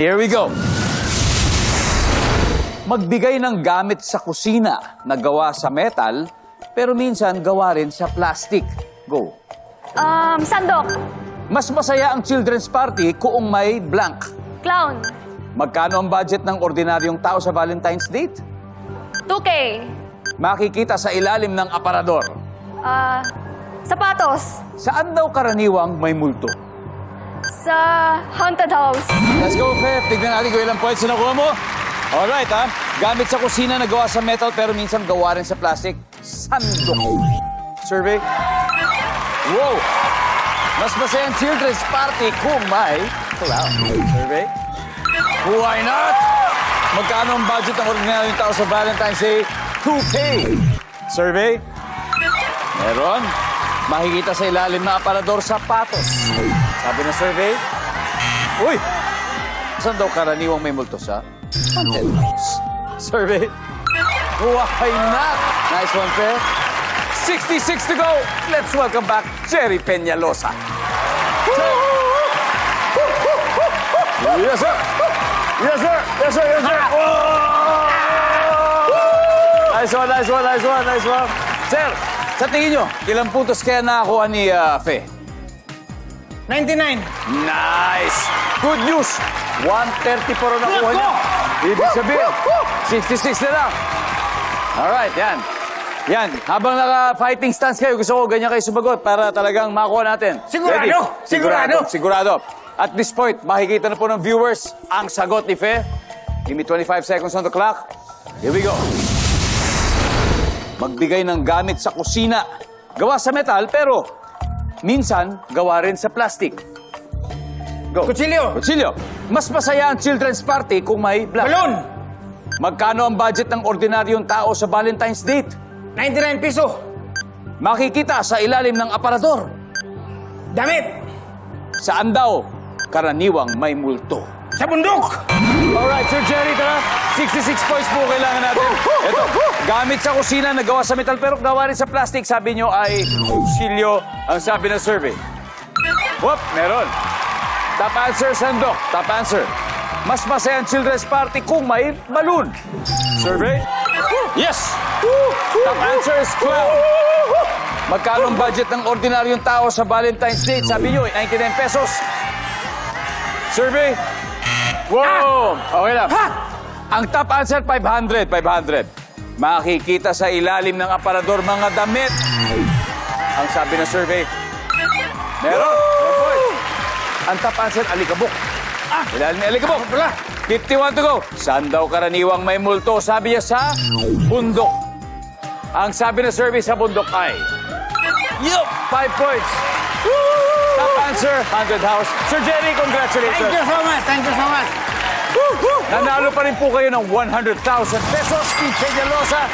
Here we go. Magbigay ng gamit sa kusina na gawa sa metal, pero minsan gawa rin sa plastic. Go. Um, sandok. Mas masaya ang children's party kung may blank. Clown. Magkano ang budget ng ordinaryong tao sa Valentine's date? 2K. Makikita sa ilalim ng aparador. Ah, sapatos. Saan daw karaniwang may multo? Sa haunted house. Let's go, Fef. Tignan natin kung ilang points na nakuha mo. Alright, ha? Gamit sa kusina na gawa sa metal pero minsan gawa rin sa plastic. Sandok. Survey. Wow! Mas masayang children's party kung may clown. Survey. Why not? Magkano ang budget ng ordinaryong tao sa Valentine's Day? 2K. Survey. Meron. Makikita sa ilalim ng aparador sapatos. Sabi ng survey, Uy! Saan daw karaniwang may multo sa? Survey? Why not? Nice one, Fe. 66 to go. Let's welcome back Jerry Peñalosa. Yes, sir. Yes, sir. Yes, sir. Yes, sir. Nice one, nice one, nice one, nice one. Sir, sa tingin nyo, ilang puntos kaya nakakuha ni ah, Fe? 99. Nice! Good news! 130 pa rin nakuha niya. Ibig sabihin, 66 na lang. Alright, yan. Yan, habang naka-fighting stance kayo, gusto ko ganyan kayo sumagot para talagang makuha natin. Sigurado! Ready? Sigurado! Sigurado. At this point, makikita na po ng viewers ang sagot ni Fe. Give me 25 seconds on the clock. Here we go. Magbigay ng gamit sa kusina. Gawa sa metal, pero minsan gawa rin sa plastic. Go. Kutsilyo. Kutsilyo. Mas masaya ang children's party kung may black. Balon. Magkano ang budget ng ordinaryong tao sa Valentine's date? 99 piso. Makikita sa ilalim ng aparador. Damit. Saan daw karaniwang may multo? Sa bundok. Alright, Sir Jerry, tara. 66 points po kailangan natin. Ito, gamit sa kusina na gawa sa metal pero gawa rin sa plastic, sabi nyo ay kutsilyo ang sabi ng survey. Whoop, meron. Top answer, Sandok. Top answer. Mas masaya ang children's party kung may balloon. Survey? Yes! Top answer is 12. Magkano ang budget ng ordinaryong tao sa Valentine's Day? Sabi nyo, 99 pesos. Survey? Wow! Okay lang. Ang top answer, 500. 500. Makikita sa ilalim ng aparador mga damit. Ang sabi ng survey, meron. Point. Ang top answer, alikabok. Ah, ilalim ni alikabok. Wala. 51 to go. Saan daw karaniwang may multo? Sabi niya sa bundok. Ang sabi ng survey sa bundok ay... Yup! Five points. Top answer, 100 house. Sir Jerry, congratulations. Thank you so much. Thank you so much. Nanalo pa rin po kayo ng 100,000 pesos. Team Peñalosa,